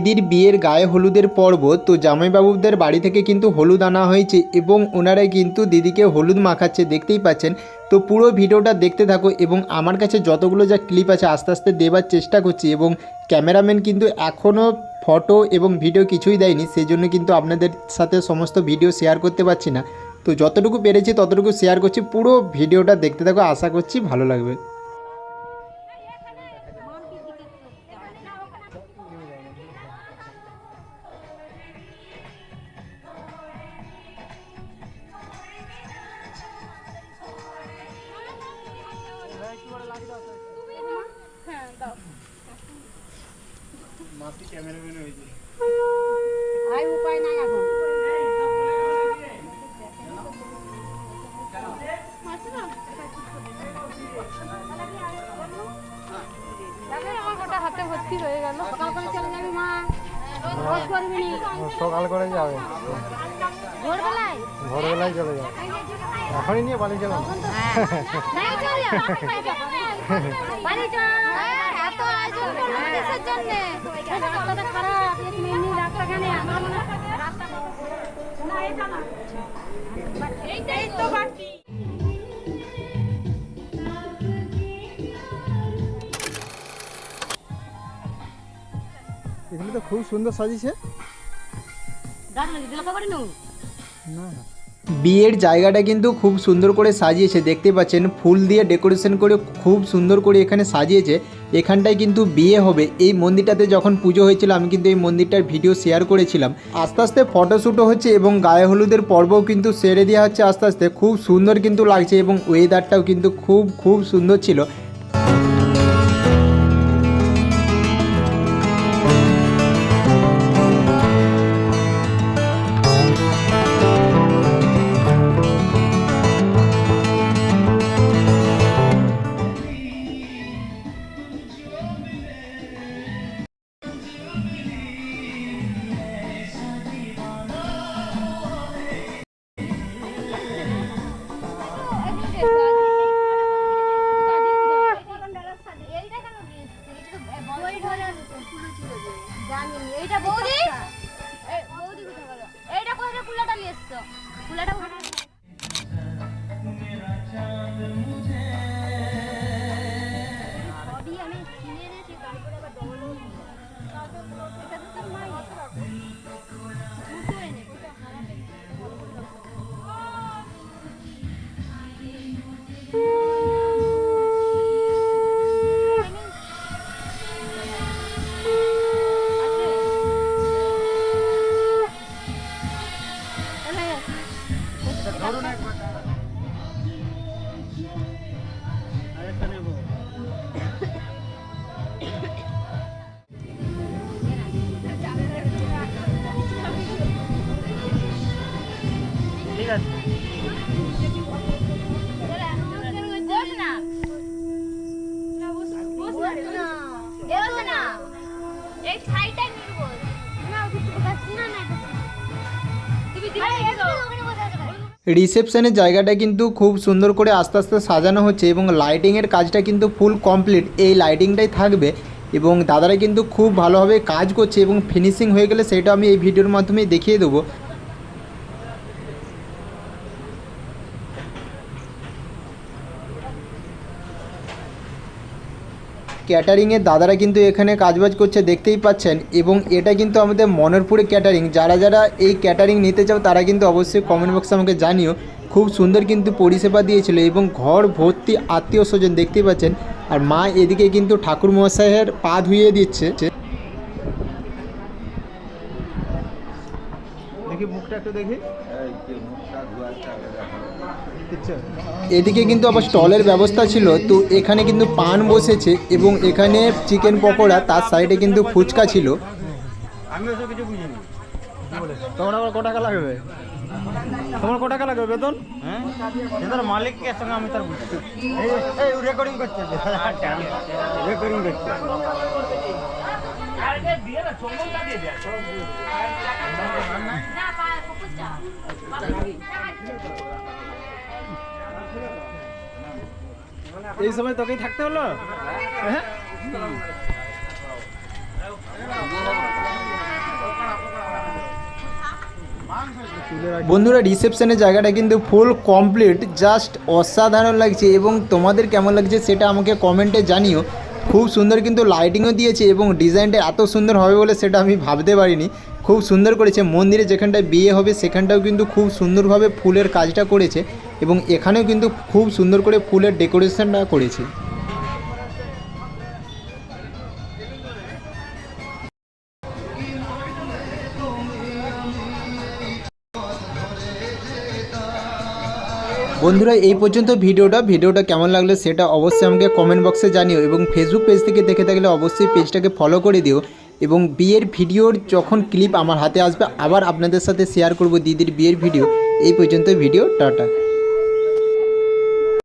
দিদির বিয়ের গায়ে হলুদের পর্ব, তো জামাইবাবুদের বাড়ি থেকে কিন্তু হলুদ আনা হয়েছে এবং ওনারাই কিন্তু দিদিকে হলুদ মাখাচ্ছে, দেখতেই পাচ্ছেন। তো পুরো ভিডিওটা দেখতে থাকো এবং আমার কাছে যতগুলো যা ক্লিপ আছে, আস্তে আস্তে দেবার চেষ্টা করছি এবং ক্যামেরাম্যান কিন্তু এখনও ফটো এবং ভিডিও কিছুই দেয়নি সেই জন্য কিন্তু আপনাদের সাথে সমস্ত ভিডিও শেয়ার করতে পারছি না। তো যতটুকু পেরেছি ততটুকু শেয়ার করছি, পুরো ভিডিওটা দেখতে থাকো, আশা করছি ভালো লাগবে। হয়ে গেল। সকাল করে চলে যাবি মা। রোজ করবি সকাল করে যাবে। ভোরবেলায়? ভোরবেলায় চলে যাবে। এখনই নিয়ে বাড়ি চলো। নাই চল বাড়ি চল এত আয়োজন করল কিসের জন্য রাস্তাটা খারাপ এক মিনিট রাস্তাখানে আমার রাস্তা না এটা না এইটাই তো বাড়তি এখানে তো খুব সুন্দর দিল খবর নু না। বিয়ের জায়গাটা কিন্তু খুব সুন্দর করে সাজিয়েছে। দেখতে পাচ্ছেন, ফুল দিয়ে ডেকোরেশন করে খুব সুন্দর করে এখানে সাজিয়েছে। এখানটায় কিন্তু বিয়ে হবে। এই মন্দিরটাতে যখন পুজো হয়েছিল, আমি কিন্তু এই মন্দিরটার ভিডিও শেয়ার করেছিলাম। আস্তে আস্তে ফটোশ্যুটও হচ্ছে এবং গায়ে হলুদের পর্বও কিন্তু সেরে দেওয়া হচ্ছে আস্তে আস্তে। খুব সুন্দর কিন্তু লাগছে এবং ওয়েদারটাও কিন্তু খুব খুব সুন্দর ছিল। কিনে এনেছি তারপরে আবার ডবল এটা তো মাই দুটো এনে দুটো হারাবে রিসেপশনের জায়গাটা কিন্তু খুব সুন্দর করে আস্তে আস্তে সাজানো হচ্ছে এবং লাইটিংয়ের কাজটা কিন্তু ফুল কমপ্লিট। এই লাইটিংটাই থাকবে এবং দাদারা কিন্তু খুব ভালোভাবে কাজ করছে এবং ফিনিশিং হয়ে গেলে সেটা আমি এই ভিডিওর মাধ্যমে দেখিয়ে দেবো। ক্যাটারিংয়ের দাদারা কিন্তু এখানে কাজবাজ করছে দেখতেই পাচ্ছেন। এবং এটা কিন্তু আমাদের মনেরপুরে ক্যাটারিং যারা যারা এই ক্যাটারিং নিতে চাও তারা কিন্তু অবশ্যই কমেন্ট বক্সে আমাকে জানিও। খুব সুন্দর কিন্তু পরিষেবা দিয়েছিল এবং ঘর ভর্তি আত্মীয় স্বজন দেখতেই পাচ্ছেন। আর মা এদিকে কিন্তু ঠাকুর মহাশয়ের পা ধুইয়ে দিচ্ছে। দেখি মুখটা একটু দেখি। কিচ্ছু এদিকে কিন্তু আবার স্টলের ব্যবস্থা ছিল তো এখানে কিন্তু পান বসেছে এবং এখানে চিকেন পকোড়া তার সাইডে কিন্তু ফুচকা ছিল আমি ওসব কিছু বুঝিনি তোমার আবার ক টাকা লাগবে তোমার ক টাকা লাগবে বেতন হ্যাঁ সঙ্গে আমি তার এই রেকর্ডিং করছে রেকর্ডিং করছে না এই সময় তোকেই থাকতে হলো? হ্যাঁ? বন্ধুরা রিসেপশনের জায়গাটা কিন্তু ফুল কমপ্লিট জাস্ট অসাধারণ লাগছে এবং তোমাদের কেমন লাগছে সেটা আমাকে কমেন্টে জানিও। খুব সুন্দর কিন্তু লাইটিংও দিয়েছে এবং ডিজাইনটা এত সুন্দর হবে বলে সেটা আমি ভাবতে পারিনি। খুব সুন্দর করেছে। মন্দিরে যেখানটায় বিয়ে হবে সেখানটাও কিন্তু খুব সুন্দরভাবে ফুলের কাজটা করেছে এবং এখানেও কিন্তু খুব সুন্দর করে ফুলের ডেকোরেশনটা করেছে। বন্ধুরা, এই পর্যন্ত ভিডিওটা। ভিডিওটা কেমন লাগল সেটা অবশ্যই আমাকে কমেন্ট বক্সে জানিও এবং ফেসবুক পেজ থেকে দেখে থাকলে অবশ্যই পেজটাকে ফলো করে দিও এবং বিয়ের ভিডিওর যখন ক্লিপ আমার হাতে আসবে, আবার আপনাদের সাথে শেয়ার করব দিদির বিয়ের ভিডিও এই পর্যন্ত ভিডিও টাটা।